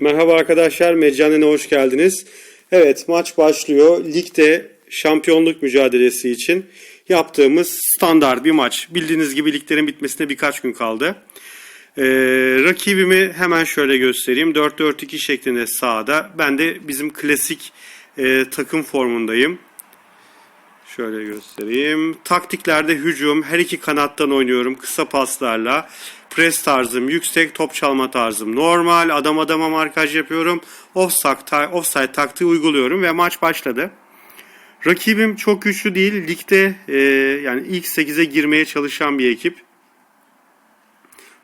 Merhaba arkadaşlar, Meccanen'e hoş geldiniz. Evet, maç başlıyor. Ligde şampiyonluk mücadelesi için yaptığımız standart bir maç. Bildiğiniz gibi liglerin bitmesine birkaç gün kaldı. Ee, rakibimi hemen şöyle göstereyim. 4-4-2 şeklinde sahada. Ben de bizim klasik e, takım formundayım. Şöyle göstereyim. Taktiklerde hücum, her iki kanattan oynuyorum kısa paslarla. Pres tarzım yüksek, top çalma tarzım normal. Adam adama markaj yapıyorum. Offside, offside taktiği uyguluyorum ve maç başladı. Rakibim çok güçlü değil. Ligde e, yani ilk 8'e girmeye çalışan bir ekip.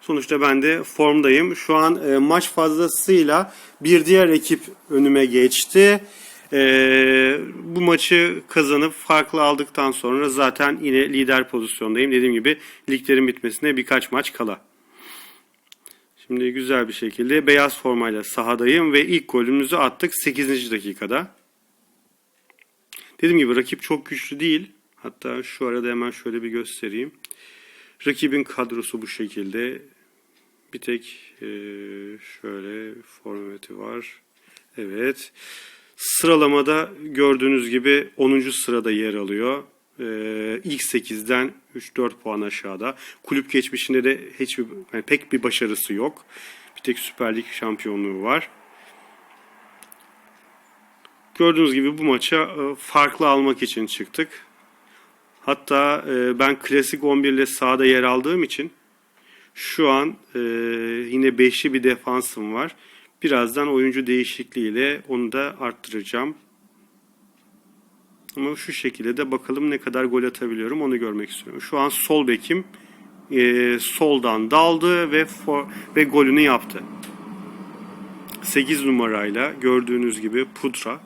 Sonuçta ben de formdayım. Şu an e, maç fazlasıyla bir diğer ekip önüme geçti. E, bu maçı kazanıp farklı aldıktan sonra zaten yine lider pozisyondayım. Dediğim gibi liglerin bitmesine birkaç maç kala. Şimdi güzel bir şekilde beyaz formayla sahadayım ve ilk golümüzü attık 8. dakikada. Dediğim gibi rakip çok güçlü değil. Hatta şu arada hemen şöyle bir göstereyim. Rakibin kadrosu bu şekilde. Bir tek e, şöyle formati var. Evet. Sıralamada gördüğünüz gibi 10. sırada yer alıyor. E, ilk 8'den 3-4 puan aşağıda. Kulüp geçmişinde de hiçbir yani pek bir başarısı yok. Bir tek Süper Lig şampiyonluğu var. Gördüğünüz gibi bu maça e, farklı almak için çıktık. Hatta e, ben klasik 11 ile sahada yer aldığım için şu an e, yine beşli bir defansım var. Birazdan oyuncu değişikliğiyle onu da arttıracağım. Ama şu şekilde de bakalım ne kadar gol atabiliyorum onu görmek istiyorum. Şu an sol bekim e, soldan daldı ve for, ve golünü yaptı. 8 numarayla gördüğünüz gibi Pudra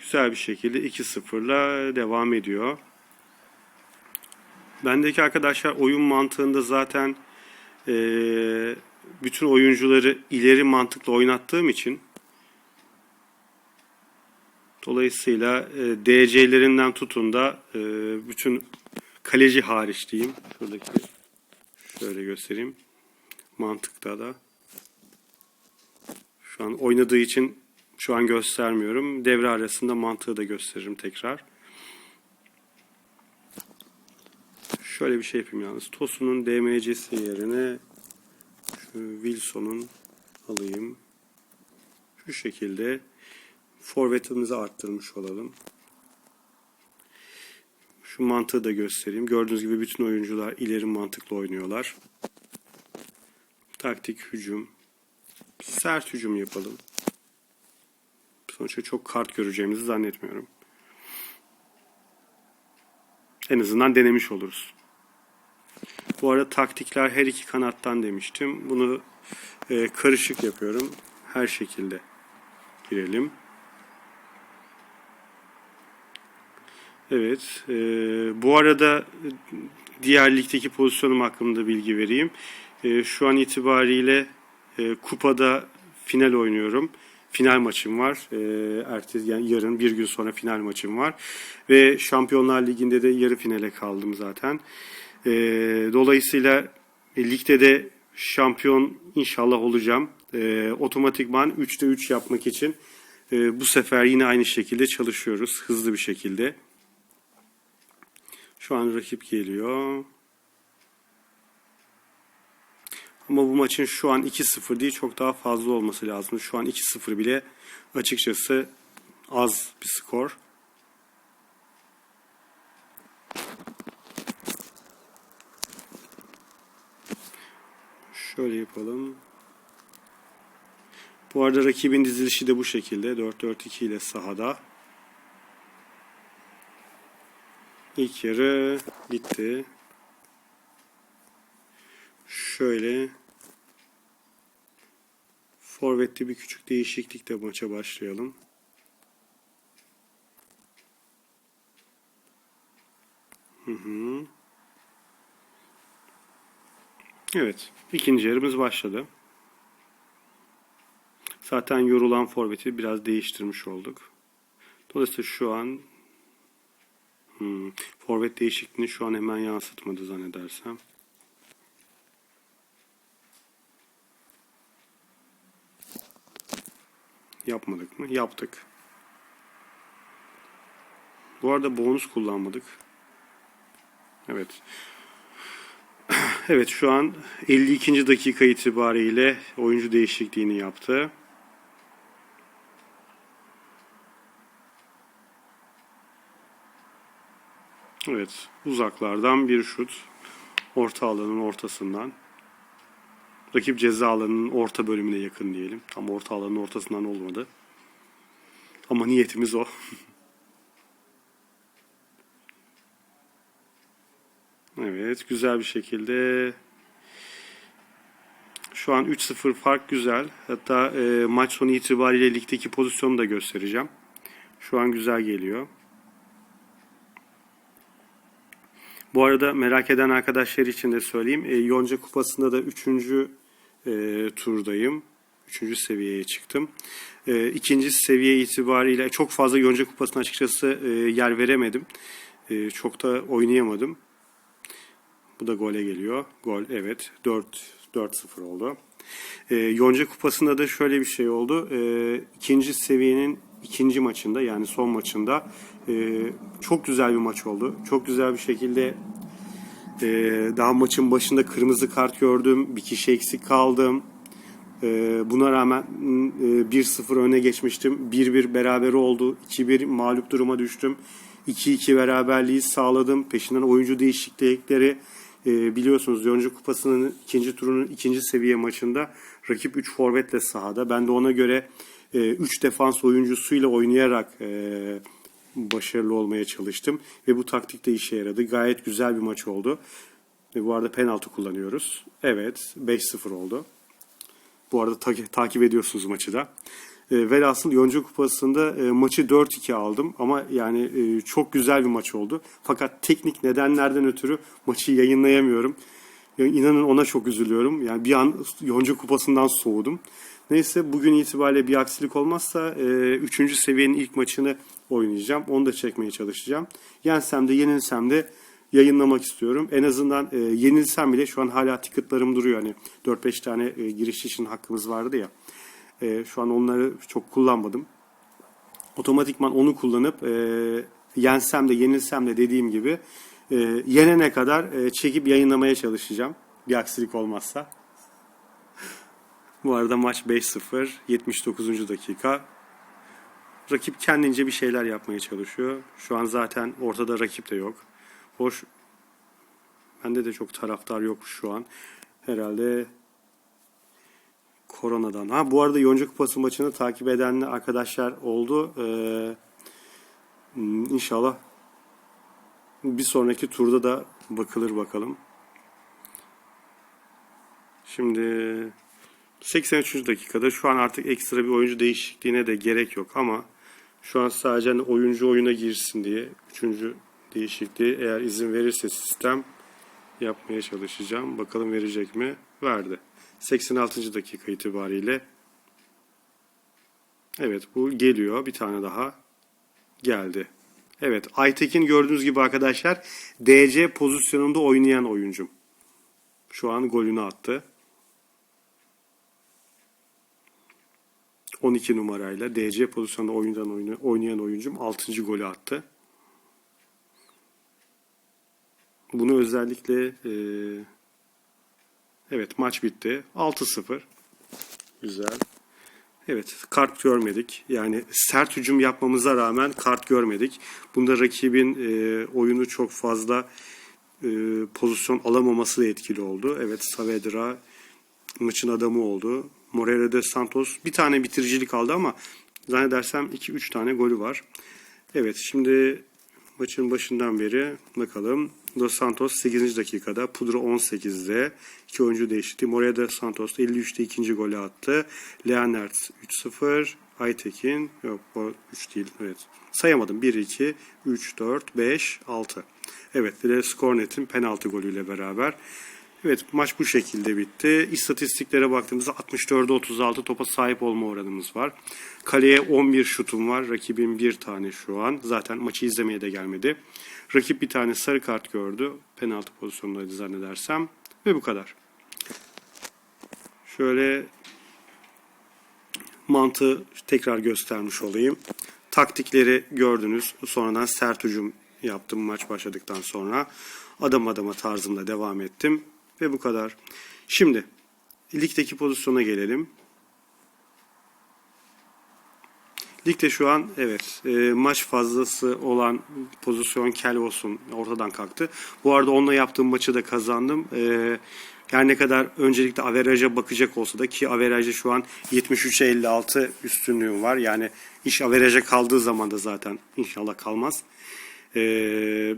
güzel bir şekilde 2-0'la devam ediyor. Bendeki arkadaşlar oyun mantığında zaten e, bütün oyuncuları ileri mantıklı oynattığım için dolayısıyla e, DC'lerinden tutun da e, bütün kaleci hariç diyeyim. Şuradaki şöyle göstereyim. Mantıkta da. Şu an oynadığı için şu an göstermiyorum. Devre arasında mantığı da gösteririm tekrar. Şöyle bir şey yapayım yalnız. Tosun'un DMC'si yerine Wilson'un alayım. Şu şekilde forvetimizi arttırmış olalım. Şu mantığı da göstereyim. Gördüğünüz gibi bütün oyuncular ileri mantıklı oynuyorlar. Taktik hücum. Sert hücum yapalım. Sonuçta çok kart göreceğimizi zannetmiyorum. En azından denemiş oluruz. Bu arada taktikler her iki kanattan demiştim. Bunu e, karışık yapıyorum. Her şekilde girelim. Evet. E, bu arada diğer ligdeki pozisyonum hakkında bilgi vereyim. E, şu an itibariyle e, kupada final oynuyorum. Final maçım var. E, ertesi yani yarın bir gün sonra final maçım var. Ve Şampiyonlar Ligi'nde de yarı finale kaldım zaten. E, dolayısıyla e, ligde de şampiyon inşallah olacağım. E, otomatikman 3'te 3 yapmak için e, bu sefer yine aynı şekilde çalışıyoruz. Hızlı bir şekilde. Şu an rakip geliyor. Ama bu maçın şu an 2-0 değil çok daha fazla olması lazım. Şu an 2-0 bile açıkçası az bir skor. Şöyle yapalım. Bu arada rakibin dizilişi de bu şekilde. 4-4-2 ile sahada. İlk yarı bitti. Şöyle Forvet'te bir küçük değişiklikle maça başlayalım. Hı hı. Evet, ikinci yarımız başladı. Zaten yorulan forveti biraz değiştirmiş olduk. Dolayısıyla şu an Hmm. Forvet değişikliğini şu an hemen yansıtmadı zannedersem. Yapmadık mı? Yaptık. Bu arada bonus kullanmadık. Evet. Evet şu an 52. dakika itibariyle oyuncu değişikliğini yaptı. Evet, uzaklardan bir şut. Orta alanın ortasından. Rakip ceza alanının orta bölümüne yakın diyelim. Tam orta alanın ortasından olmadı. Ama niyetimiz o. evet, güzel bir şekilde şu an 3-0 fark güzel. Hatta e, maç sonu itibariyle ligdeki pozisyonu da göstereceğim. Şu an güzel geliyor. Bu arada merak eden arkadaşlar için de söyleyeyim. E, Yonca Kupası'nda da 3. E, turdayım. 3. seviyeye çıktım. E, ikinci seviye itibariyle çok fazla Yonca Kupası'na açıkçası e, yer veremedim. E, çok da oynayamadım. Bu da gole geliyor. Gol evet 4 4-0 oldu. E, Yonca Kupası'nda da şöyle bir şey oldu. E, ikinci seviyenin ikinci maçında yani son maçında e, çok güzel bir maç oldu. Çok güzel bir şekilde e, daha maçın başında kırmızı kart gördüm. Bir kişi eksik kaldım. E, buna rağmen e, 1-0 öne geçmiştim. 1-1 beraber oldu. 2-1 mağlup duruma düştüm. 2-2 beraberliği sağladım. Peşinden oyuncu değişiklikleri e, biliyorsunuz Yonca Kupası'nın ikinci turunun ikinci seviye maçında rakip 3 forvetle sahada. Ben de ona göre 3 e, defans oyuncusuyla oynayarak e, başarılı olmaya çalıştım. Ve bu taktik de işe yaradı. Gayet güzel bir maç oldu. Ve bu arada penaltı kullanıyoruz. Evet 5-0 oldu. Bu arada ta- takip ediyorsunuz maçı da. E, velhasıl Yonca Kupası'nda e, maçı 4-2 aldım ama yani e, çok güzel bir maç oldu. Fakat teknik nedenlerden ötürü maçı yayınlayamıyorum. Yani inanın ona çok üzülüyorum. Yani bir an Yonca Kupası'ndan soğudum. Neyse bugün itibariyle bir aksilik olmazsa 3. E, seviyenin ilk maçını oynayacağım. Onu da çekmeye çalışacağım. Yensem de yenilsem de yayınlamak istiyorum. En azından e, yenilsem bile şu an hala ticketlarım duruyor. Hani 4-5 tane e, giriş için hakkımız vardı ya. E, şu an onları çok kullanmadım. Otomatikman onu kullanıp e, yensem de yenilsem de dediğim gibi e, yenene kadar e, çekip yayınlamaya çalışacağım. Bir aksilik olmazsa. Bu arada maç 5-0, 79. dakika. Rakip kendince bir şeyler yapmaya çalışıyor. Şu an zaten ortada rakip de yok. Hoş, bende de çok taraftar yok şu an. Herhalde koronadan. Ha bu arada Yonca Kupası maçını takip eden arkadaşlar oldu. Ee, inşallah bir sonraki turda da bakılır bakalım. Şimdi 83. dakikada şu an artık ekstra bir oyuncu değişikliğine de gerek yok ama şu an sadece hani oyuncu oyuna girsin diye üçüncü değişikliği eğer izin verirse sistem yapmaya çalışacağım. Bakalım verecek mi? Verdi. 86. dakika itibariyle. Evet bu geliyor. Bir tane daha geldi. Evet Aytekin gördüğünüz gibi arkadaşlar DC pozisyonunda oynayan oyuncum. Şu an golünü attı. 12 numarayla DC pozisyonda oyundan oynayan oyuncum 6. golü attı. Bunu özellikle e, evet maç bitti. 6-0. Güzel. Evet kart görmedik. Yani sert hücum yapmamıza rağmen kart görmedik. Bunda rakibin e, oyunu çok fazla e, pozisyon alamaması da etkili oldu. Evet Saavedra maçın adamı oldu. Moreira de Santos bir tane bitiricilik aldı ama zannedersem 2-3 tane golü var. Evet şimdi maçın başından beri bakalım. Dos Santos 8. dakikada, Pudra 18'de iki oyuncu değişti. Moreira de Santos 53'te ikinci golü attı. Leonard 3-0, Aytekin yok o 3 değil evet. Sayamadım 1 2 3 4 5 6. Evet bir de Skornet'in penaltı golüyle beraber Evet maç bu şekilde bitti. İstatistiklere baktığımızda 64'e 36 topa sahip olma oranımız var. Kaleye 11 şutum var. Rakibin bir tane şu an. Zaten maçı izlemeye de gelmedi. Rakip bir tane sarı kart gördü. Penaltı pozisyonundaydı zannedersem. Ve bu kadar. Şöyle mantığı tekrar göstermiş olayım. Taktikleri gördünüz. Sonradan sert hücum yaptım maç başladıktan sonra. Adım adama tarzımda devam ettim. Ve bu kadar. Şimdi ligdeki pozisyona gelelim. Ligde şu an evet e, maç fazlası olan pozisyon Kelvos'un ortadan kalktı. Bu arada onunla yaptığım maçı da kazandım. E, her ne kadar öncelikle averaja bakacak olsa da ki averaja şu an 73'e 56 üstünlüğüm var. Yani iş averaja kaldığı zaman da zaten inşallah kalmaz. E,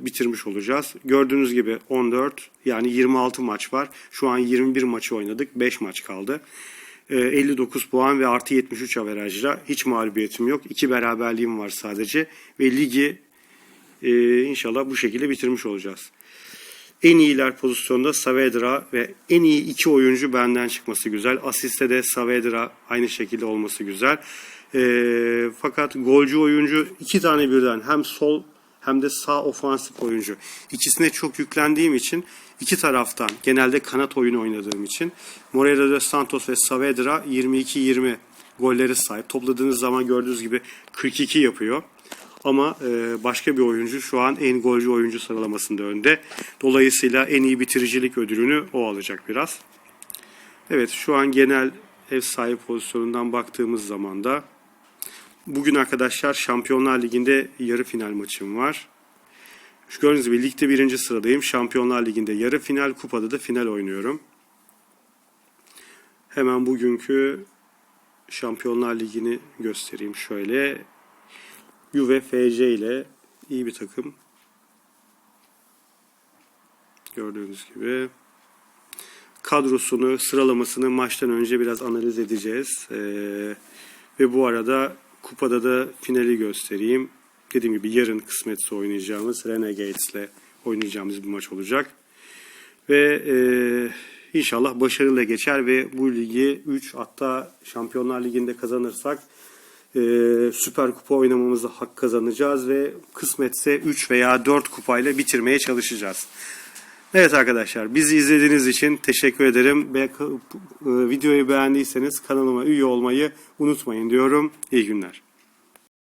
bitirmiş olacağız. Gördüğünüz gibi 14 yani 26 maç var. Şu an 21 maçı oynadık. 5 maç kaldı. E, 59 puan ve artı 73 averajla hiç mağlubiyetim yok. İki beraberliğim var sadece ve ligi e, inşallah bu şekilde bitirmiş olacağız. En iyiler pozisyonda Saavedra ve en iyi iki oyuncu benden çıkması güzel. Asiste de Saavedra aynı şekilde olması güzel. E, fakat golcü oyuncu iki tane birden hem sol hem de sağ ofansif oyuncu. İkisine çok yüklendiğim için iki taraftan genelde kanat oyunu oynadığım için Moreira de Santos ve Saavedra 22-20 golleri sahip. Topladığınız zaman gördüğünüz gibi 42 yapıyor. Ama e, başka bir oyuncu şu an en golcü oyuncu sıralamasında önde. Dolayısıyla en iyi bitiricilik ödülünü o alacak biraz. Evet şu an genel ev sahibi pozisyonundan baktığımız zaman da Bugün arkadaşlar Şampiyonlar Ligi'nde yarı final maçım var. Şu gördüğünüz gibi ligde birinci sıradayım. Şampiyonlar Ligi'nde yarı final, kupada da final oynuyorum. Hemen bugünkü Şampiyonlar Ligi'ni göstereyim şöyle. Juve FC ile iyi bir takım. Gördüğünüz gibi. Kadrosunu, sıralamasını maçtan önce biraz analiz edeceğiz. Ee, ve bu arada Kupada da finali göstereyim. Dediğim gibi yarın kısmetse oynayacağımız Renegades'le oynayacağımız bir maç olacak. Ve e, inşallah başarıyla geçer ve bu ligi 3 hatta Şampiyonlar Ligi'nde kazanırsak e, Süper Kupa oynamamızda hak kazanacağız ve kısmetse 3 veya 4 kupayla bitirmeye çalışacağız. Evet arkadaşlar bizi izlediğiniz için teşekkür ederim. Ve e, videoyu beğendiyseniz kanalıma üye olmayı unutmayın diyorum. İyi günler.